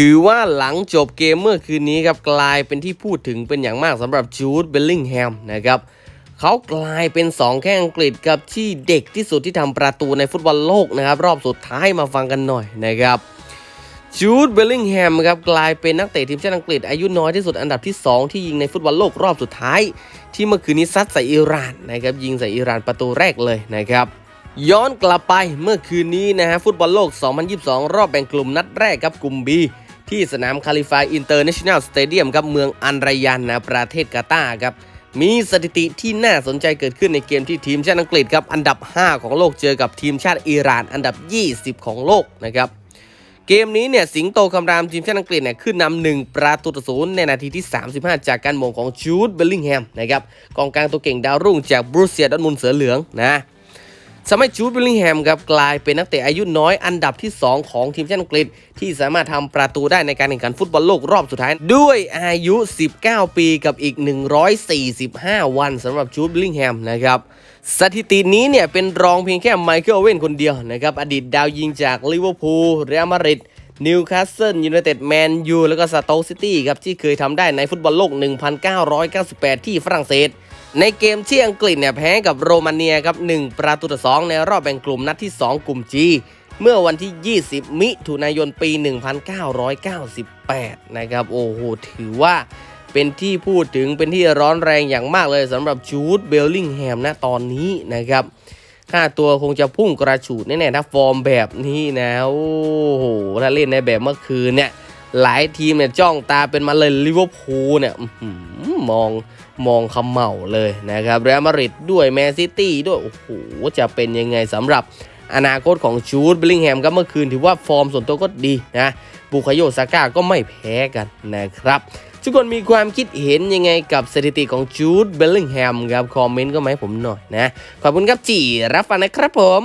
ถือว่าหลังจบเกมเมื่อคืนนี้ครับกลายเป็นที่พูดถึงเป็นอย่างมากสำหรับจูดเบลลิงแฮมนะครับเขากลายเป็น 2 แข้งอังกฤษครับที่เด็กที่สุดที่ทำประตูในฟุตบอลโลกนะครับรอบสุดท้ายมาฟังกันหน่อยนะครับจูดเบลลิงแฮมครับกลายเป็นนักเตะทีมชาติอังกฤษอายุน้อยที่สุดอันดับที่ 2 ที่ยิงในฟุตบอลโลกรอบสุดท้าย ที่เมื่อคืนนี้ซัดใส่อิหร่านนะครับยิงใส่อิหร่านประตูแรกเลยนะครับย้อนกลับไปเมื่อคืนนี้นะฮะฟุตบอลโลก 2022 รอบแบ่งกลุ่มนัดแรกครับกลุ่ม B ที่สนามคาลิฟายอินเตอร์เนชั่นแนลสเตเดียมครับเมืองอันรยันนะประเทศกาตาร์ครับมีสถิติที่น่าสนใจเกิดขึ้นในเกมที่ทีมชาติอังกฤษครับอันดับ 5 ของโลกเจอกับทีมชาติอิหร่าน อันดับ 20 ของโลกนะครับเกมนี้เนี่ยสิงโตคำรามทีมชาติอังกฤษเนี่ยขึ้นนำหนึ่งประตูต่อศูนย์ในนาทีที่ 35 จากการมงของจูดเบลลิงแฮมนะครับกองกลางตัวเก่งดาวรุ่งจากบรูเซียดอร์ทมุนเสือเหลืองนะ ทำให้จูดเบลลิงแฮมครับกลายเป็นนักเตะอายุน้อยอันดับที่ 2 ของทีมชาติอังกฤษ ที่สามารถทำประตูได้ในการแข่งขันฟุตบอลโลกรอบสุดท้าย ด้วยอายุ 19 ปีกับอีก 145 วันสำหรับจูดเบลลิงแฮมนะครับสถิตินี้เนี่ยเป็นรองเพียงแค่ไมเคิลเว่นคนเดียวนะครับอดีตดาวยิงจากลิเวอร์พูลเรอัลมาดริด นิวคาสเซิลยูไนเต็ดแมนยูแล้วก็สโต๊กซิตี้ครับที่เคยทำได้ในฟุตบอลโลก 1998 ที่ฝรั่งเศส ในเกมที่อังกฤษเนี่ยแพ้กับโรมาเนียครับ 1 ประตูต่อ 2 ในรอบแบ่งกลุ่มนัดที่ 2 กลุ่ม G เมื่อวันที่ 20 มิถุนายนปี 1998 นะครับ โอ้โห ถือว่าเป็นที่พูดถึงเป็นที่ร้อนแรงอย่างมากเลยสำหรับจูดเบลลิงแฮมนะตอนนี้นะครับ ค่าตัวคงจะพุ่งกระฉูดแน่ๆถ้าฟอร์มแบบนี้นะ โอ้โห ถ้าเล่นในแบบเมื่อคืนเนี่ย หลายทีมเนี่ยจ้องตาเป็นมาเลยลิเวอร์พูลเนี่ยมองมองคำเหมาเลยนะครับเรอัลมาดริดด้วยแมนซิตี้ด้วย โอ้โห จะเป็นยังไงสำหรับอนาคตของจูดเบลลิงแฮมครับเมื่อคืนถือว่าฟอร์มส่วนตัวก็ดีนะบุคโยซาก้าก็ไม่แพ้กันนะครับ ทุกคนมีความคิดเห็นยังไงกับสถิติของจูดเบลลิงแฮมครับ คอมเมนต์ก็มาให้ผมหน่อยนะ ขอบคุณครับจีรับฟังนะครับผม